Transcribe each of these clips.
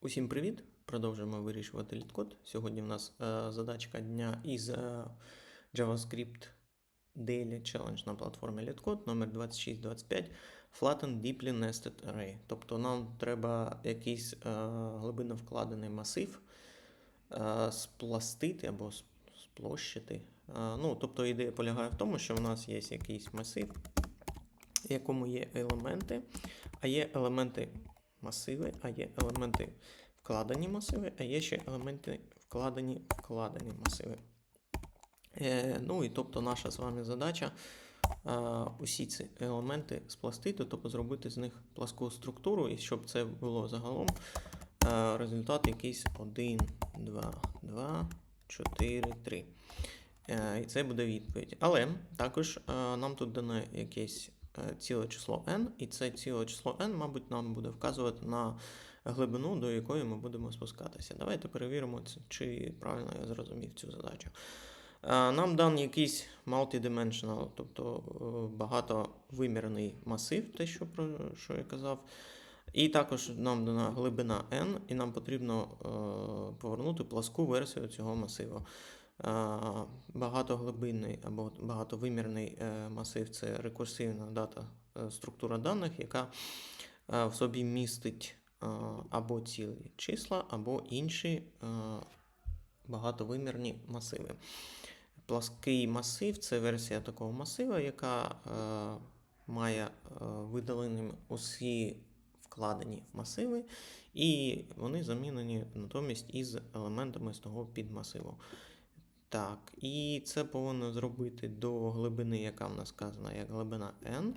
Усім привіт! Продовжуємо вирішувати літкод. Сьогодні в нас е, задачка дня із е, JavaScript Daily Challenge на платформі LeetCode номер 2625 Flattened Deeply Nested Array. Тобто нам треба якийсь е, глибинно вкладений масив е, спластити або сплощити. Е, ну, тобто ідея полягає в тому, що в нас є якийсь масив, в якому є елементи, а є елементи масиви, а є елементи вкладені масиви, а є ще елементи вкладені вкладені масиви. Е, ну і тобто наша з вами задача е, усі ці елементи спластити, тобто зробити з них пласку структуру, і щоб це було загалом е, результат якийсь 1, 2, 2, 4, 3. Е, І це буде відповідь. Але також е, нам тут дане якесь ціле число n, і це ціле число n, мабуть, нам буде вказувати на глибину, до якої ми будемо спускатися. Давайте перевіримо, чи правильно я зрозумів цю задачу. Е, Нам дан якийсь multidimensional, тобто е, багатовимірний масив, те, що, про що я казав. І також нам дана глибина n, і нам потрібно е, повернути пласку версію цього масиву. Багатоглибинний або багатовимірний е, масив це рекурсивна дата е, структура даних, яка е, в собі містить або цілі числа, або інші багатовимірні масиви. Плаский масив це версія такого масива, яка має видаленим усі вкладені масиви, і вони замінені натомість із елементами з того підмасиву. Так, і це повинно зробити до глибини, яка в нас сказана, як глибина n.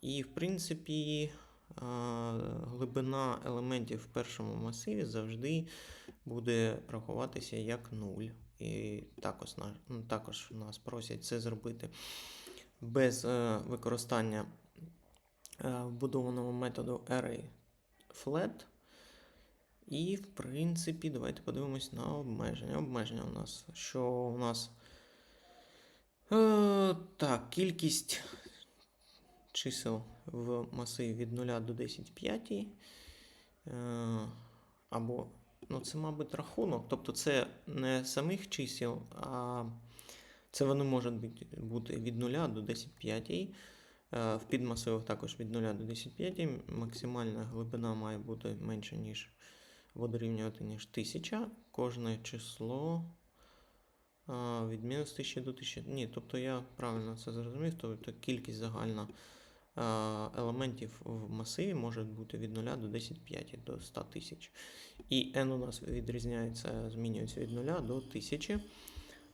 І, в принципі, глибина елементів в першому масиві завжди буде рахуватися як 0. І також, ну, також нас просять це зробити без е, використання е, вбудованого методу array flat. І, в принципі, давайте подивимось на обмеження. Обмеження у нас, що у нас. Е, так, кількість чисел в масиві від 0 до 10 п'ятій. Е, або, ну, це, мабуть, рахунок. Тобто це не самих чисел, а це вони можуть бути, від 0 до 10 п'ятій. Е, В підмасивах також від 0 до 10 п'ятій. Максимальна глибина має бути менше, ніж або дорівнювати, ніж 1000. Кожне число а, від мінус 1000 до 1000. Ні, тобто я правильно це зрозумів, тобто кількість загальна а, елементів в масиві може бути від 0 до 10 п'ятій, до 100 тисяч. І n у нас відрізняється, змінюється від 0 до 1000.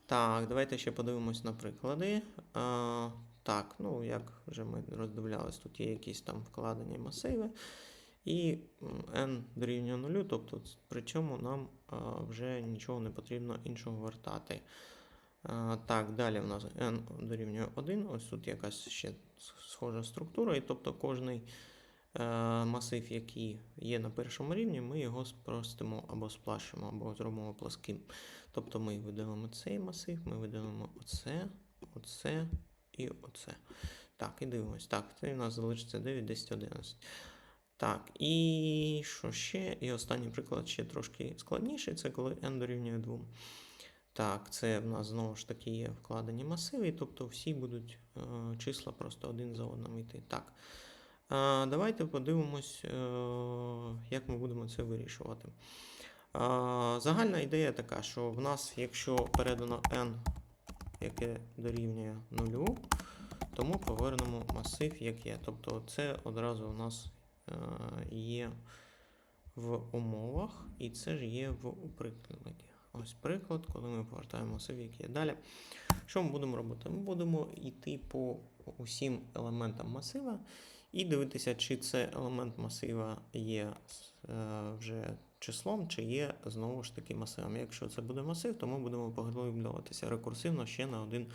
Так, давайте ще подивимось на приклади. А, так, ну як вже ми роздивлялись, тут є якісь там вкладені масиви. І n дорівнює 0, тобто при цьому нам вже нічого не потрібно іншого вертати. Так, далі в нас n дорівнює 1. Ось тут якась ще схожа структура, і тобто кожний е, масив, який є на першому рівні, ми його спростимо або сплашимо, або зробимо пласким. Тобто ми видалимо цей масив, ми видалимо оце, оце і оце. Так, і дивимось. Так, це у нас залишиться 9, 10, 11. Так, і що ще? І останній приклад ще трошки складніший, це коли n дорівнює 2. Так, це в нас знову ж таки є вкладені масиви, тобто всі будуть е, числа просто один за одним йти. Так. Е, давайте подивимось, е, як ми будемо це вирішувати. Е, загальна ідея така, що в нас, якщо передано n, яке дорівнює 0, то ми повернемо масив, як є. Тобто це одразу у нас є в умовах, і це ж є в прикладі. Ось приклад, коли ми повертаємо масив, який є. Далі, що ми будемо робити? Ми будемо йти по усім елементам масива і дивитися, чи це елемент масива є е, вже числом, чи є знову ж таки масивом. Якщо це буде масив, то ми будемо поглиблюватися рекурсивно ще на один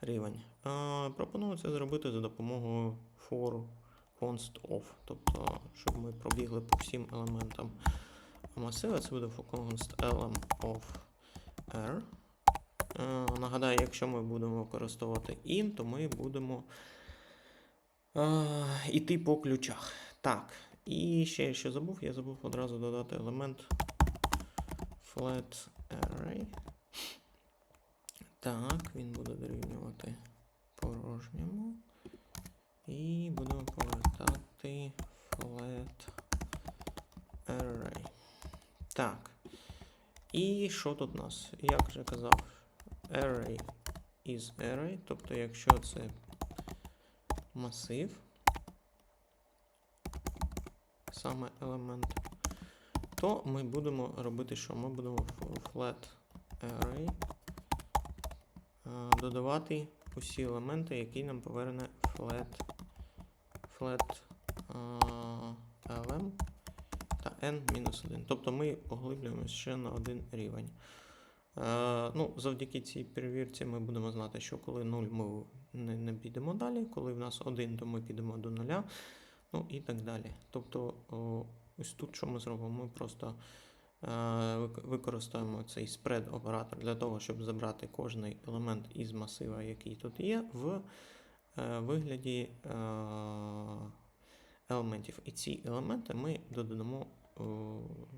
рівень. Е, пропоную це зробити за допомогою for const of, тобто, щоб ми пробігли по всім елементам масива, це буде const element of r. Е, Нагадаю, якщо ми будемо використовувати in, то ми будемо е, іти по ключах. Так, І ще я що забув, я забув одразу додати елемент flat array. Так, він буде дорівнювати порожньому. І будемо повертати flat array. Так. І що тут у нас? Як вже казав, array is array, тобто якщо це масив, саме елемент, то ми будемо робити що? Ми будемо flat array е, додавати усі елементи, які нам поверне flat, flat lm та n-1. Тобто ми поглиблюємося ще на один рівень. Е, ну, завдяки цій перевірці ми будемо знати, що коли 0 ми не, не підемо далі, коли в нас 1, то ми підемо до 0, ну і так далі. Тобто, ось тут що ми зробимо? Ми просто е, використаємо цей spread оператор для того, щоб забрати кожний елемент із масива, який тут є, в вигляді е, елементів. І ці елементи ми додамо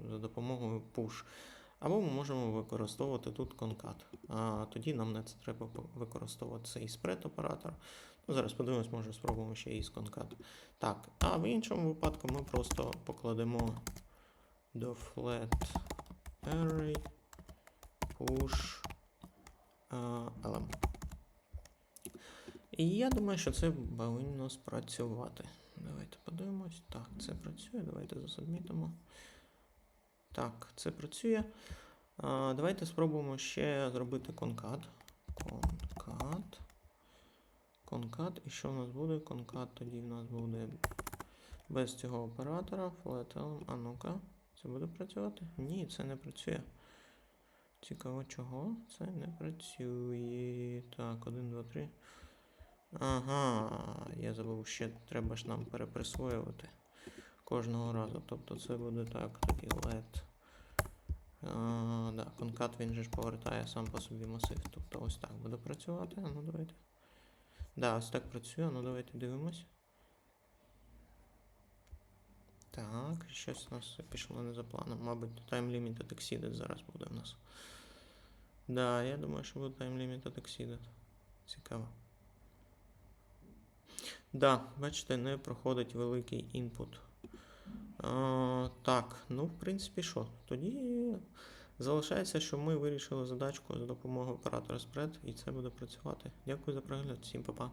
за допомогою push. Або ми можемо використовувати тут конкат. А тоді нам не треба використовувати цей спред оператор. Ну, зараз подивимось, може спробуємо ще і з конкат. Так, а в іншому випадку ми просто покладемо до flat array push lm. І я думаю, що це повинно спрацювати. Давайте подивимось. Так, це працює. Давайте засубмітимо. Так, це працює. А, давайте спробуємо ще зробити конкат. Конкат. Конкат. І що в нас буде? Конкат тоді в нас буде без цього оператора. Flat А ну-ка, це буде працювати? Ні, це не працює. Цікаво, чого? Це не працює. Так, 1, 2, 3. Ага, я забув, ще треба ж нам переприсвоювати кожного разу. Тобто це буде так, тоді let. А, да, конкат він же ж повертає сам по собі масив. Тобто ось так буде працювати. А ну давайте. Да, ось так працює. Ну давайте дивимось. Так, щось у нас пішло не за планом. Мабуть, time limited exceeded зараз буде у нас. Да, я думаю, що буде time limited exceeded. Цікаво. Да, бачите, не проходить великий інпут. Так, ну, в принципі, що? Тоді залишається, що ми вирішили задачку за допомогою оператора spread, і це буде працювати. Дякую за перегляд, всім па-па.